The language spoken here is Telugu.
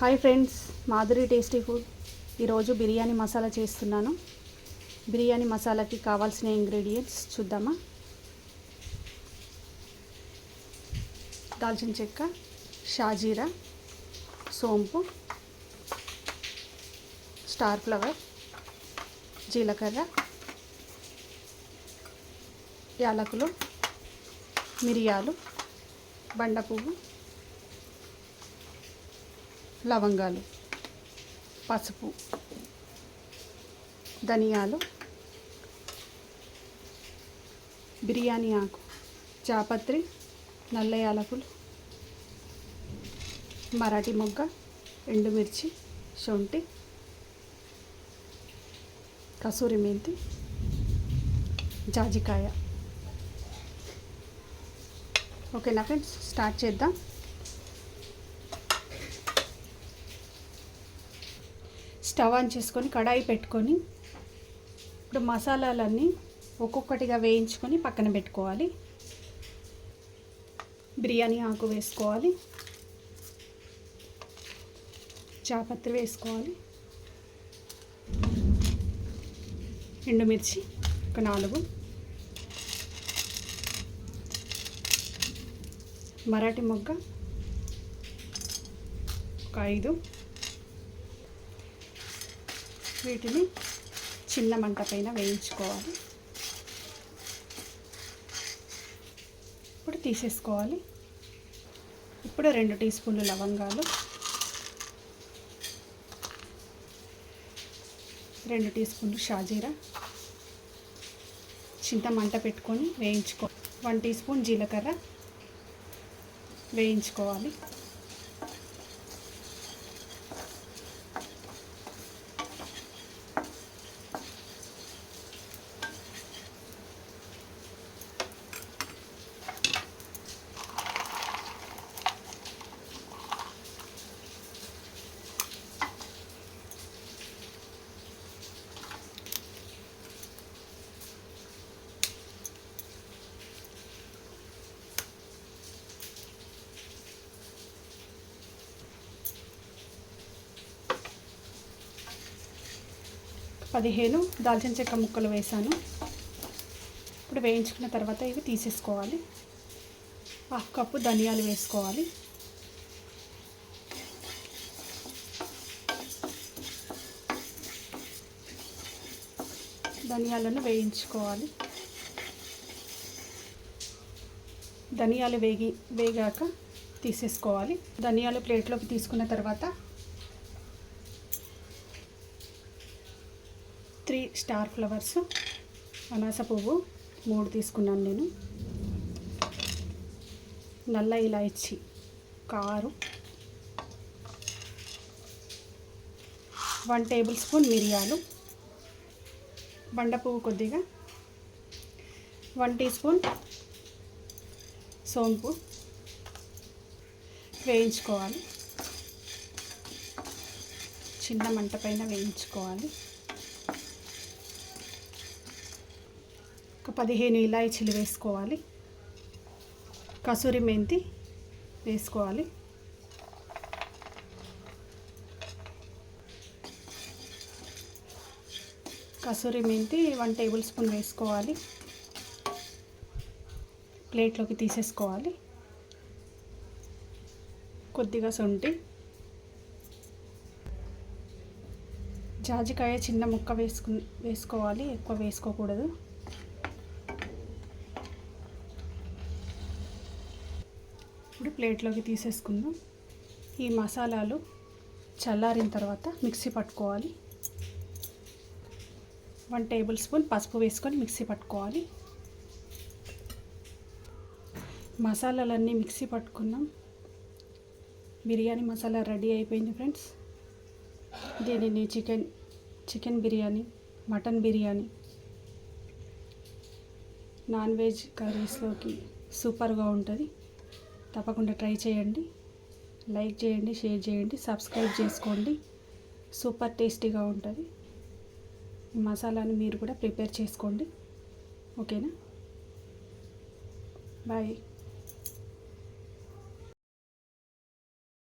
Hi friends Madhuri tasty food. ఈరోజు బిర్యానీ మసాలా చేస్తున్నాను. బిర్యానీ మసాలాకి కావాల్సిన ఇంగ్రీడియంట్స్ చూద్దామా? దాల్చిన చెక్క షాజీరా సోంపు స్టార్ ఫ్లవర్ జీలకర్ర యాలకులు మిరియాలు బండ పువ్వు లవంగాలు పసుపు ధనియాలు బిర్యానీ ఆకు జాపత్రి నల్ల యాలకులు మరాఠీ మొగ్గ ఎండుమిర్చి శొంఠి కసూరి మెంతి జాజికాయ. ఓకేనా ఫ్రెండ్స్? స్టార్ట్ చేద్దాం. స్టవ్ ఆన్ చేసుకొని కడాయి పెట్టుకొని ఇప్పుడు మసాలాలన్నీ ఒక్కొక్కటిగా వేయించుకొని పక్కన పెట్టుకోవాలి. బిర్యానీ ఆకు వేసుకోవాలి. చాపత్రి వేసుకోవాలి. ఎండుమిర్చి ఒక నాలుగు. మరాఠీ మొగ్గ ఒక ఐదు. వీటిని చిన్న మంట పైన వేయించుకోవాలి. ఇప్పుడు తీసేసుకోవాలి. ఇప్పుడు రెండు టీ స్పూన్లు లవంగాలు రెండు టీ స్పూన్లు షాజీరా చింత మంట పెట్టుకొని వేయించుకో వన్ టీ స్పూన్ జీలకర్ర వేయించుకోవాలి. పదిహేను దాల్చిన చెక్క ముక్కలు వేసాను. ఇప్పుడు వేయించుకున్న తర్వాత ఇవి తీసేసుకోవాలి. హాఫ్ కప్పు ధనియాలు వేసుకోవాలి. ధనియాలను వేయించుకోవాలి. ధనియాలు వేగి వేగాక తీసేసుకోవాలి. ధనియాలు ప్లేట్లోకి తీసుకున్న తర్వాత త్రీ స్టార్ ఫ్లవర్స్ అనాస పువ్వు మూడు తీసుకున్నాను నేను. నల్ల ఇలాయచి కారు వన్ టేబుల్ స్పూన్ మిరియాలు బండ పువ్వు కొద్దిగా వన్ టీ స్పూన్ సోంపు వేయించుకోవాలి. చిన్న మంట పైన వేయించుకోవాలి. ఒక పదిహేను ఇలాయచీలు వేసుకోవాలి. కసూరి మెంతి వేసుకోవాలి. కసూరి మెంతి వన్ టేబుల్ స్పూన్ వేసుకోవాలి. ప్లేట్లోకి తీసేసుకోవాలి. కొద్దిగా సొంటి. జాజికాయ చిన్న ముక్క వేసుకు వేసుకోవాలి. ఎక్కువ వేసుకోకూడదు. ప్లేట్లోకి తీసేసుకుందాం. ఈ మసాలాలు చల్లారిన తర్వాత మిక్సీ పట్టుకోవాలి. వన్ టేబుల్ స్పూన్ పసుపు వేసుకొని మిక్సీ పట్టుకోవాలి. మసాలాలన్నీ మిక్సీ పట్టుకున్నాం. బిర్యానీ మసాలా రెడీ అయిపోయింది ఫ్రెండ్స్. దీనిని chicken chicken biryani mutton biryani non veg కర్రీస్లోకి సూపర్గా ఉంటుంది. తప్పకుండా ట్రై చేయండి. లైక్ చేయండి షేర్ చేయండి సబ్స్క్రైబ్ చేసుకోండి. సూపర్ టేస్టీగా ఉంటుంది. ఈ మసాలాని మీరు కూడా ప్రిపేర్ చేసుకోండి. ఓకేనా? బాయ్.